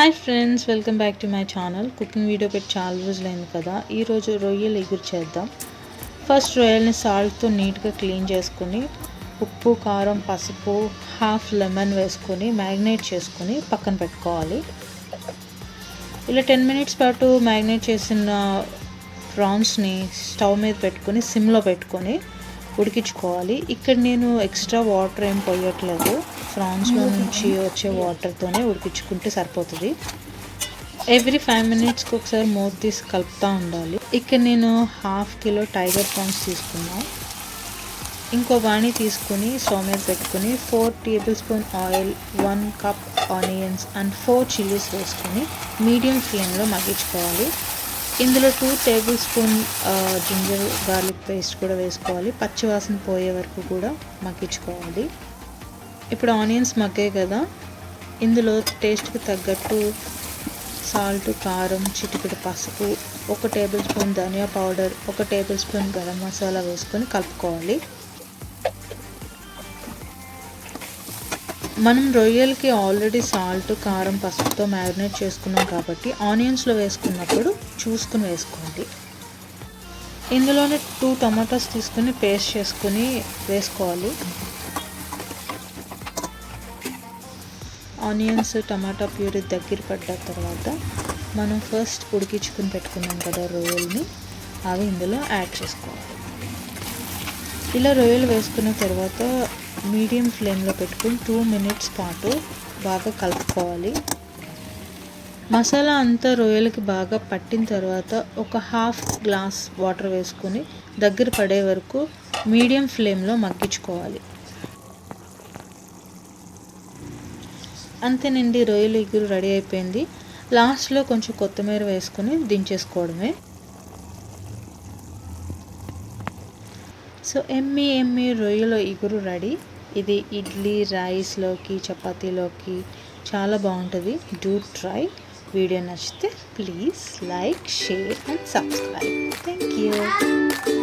Hi friends welcome back to my channel cooking video పెట్టి చాలా రోజులైంది కదా ఈరోజు రొయ్యలు ఎగురు చేద్దాం ఫస్ట్ రొయ్యల్ని సాల్ట్తో నీట్గా క్లీన్ చేసుకుని ఉప్పు కారం పసుపు హాఫ్ లెమన్ వేసుకొని మ్యారినేట్ చేసుకొని పక్కన పెట్టుకోవాలి ఇలా టెన్ మినిట్స్ పాటు మ్యారినేట్ చేసిన ప్రాన్స్ని స్టవ్ మీద పెట్టుకొని సిమ్లో పెట్టుకొని ఉడికించుకోవాలి. ఇక్కడ నేను ఎక్స్ట్రా వాటర్ ఏం పోయట్లేదు. ఫ్రాన్స్లో నుంచి వచ్చే వాటర్తోనే ఉడికించుకుంటే సరిపోతుంది. ఎవ్రీ ఫైవ్ మినిట్స్కి ఒకసారి మూత తీసి కలుపుతూ ఉండాలి. ఇక్కడ నేను హాఫ్ కిలో టైగర్ ప్రాన్స్ తీసుకున్నాను ఇంకో బాణీ తీసుకుని స్టవ్ మీద పెట్టుకుని four tablespoon oil one cup onions and four chillies వేసుకొని మీడియం ఫ్లేమ్లో మగ్గించుకోవాలి. ఇందులో two tablespoon ginger garlic paste కూడా వేసుకోవాలి. పచ్చివాసన పోయే వరకు కూడా మగ్గించుకోవాలి. ఇప్పుడు ఆనియన్స్ మగ్గాయి కదా. ఇందులో టేస్ట్కి తగ్గట్టు సాల్ట్ కారం చిటికెడు పసుపు ఒక టేబుల్ స్పూన్ ధనియా పౌడర్ ఒక టేబుల్ స్పూన్ గరం మసాలా వేసుకొని కలుపుకోవాలి. మనం రొయ్యలకి ఆల్రెడీ సాల్ట్ కారం పసుపుతో మ్యారినేట్ చేసుకున్నాం కాబట్టి ఆనియన్స్లో వేసుకున్నప్పుడు చూసుకుని వేసుకోండి. ఇందులోనే టూ టమాటాస్ తీసుకుని పేస్ట్ చేసుకుని వేసుకోవాలి. ఆనియన్స్ టమాటా ప్యూరీ దగ్గర పడ్డ తర్వాత మనం ఫస్ట్ ఉడికించుకుని పెట్టుకున్నాం కదా రొయ్యల్ని అవి ఇందులో యాడ్ చేసుకోవాలి. ఇలా రొయ్యలు వేసుకున్న తర్వాత మీడియం ఫ్లేమ్లో పెట్టుకుని టూ మినిట్స్ పాటు బాగా కలుపుకోవాలి. మసాలా అంతా రొయ్యలకి బాగా పట్టిన తర్వాత ఒక హాఫ్ గ్లాస్ వాటర్ వేసుకొని దగ్గర పడే వరకు మీడియం ఫ్లేమ్లో మగ్గించుకోవాలి. అంతేనండి రొయ్యలు ఇగురు రెడీ అయిపోయింది. లాస్ట్లో కొంచెం కొత్తిమీర వేసుకొని దించేసుకోవడమే. సో ఎమ్మి ఎమ్మి రొయ్యల ఇగురు రెడీ. ఇది ఇడ్లీ రైస్లోకి చపాతీలోకి చాలా బాగుంటుంది. డూ ట్రై వీడియో నచ్చితే please like share and subscribe. Thank you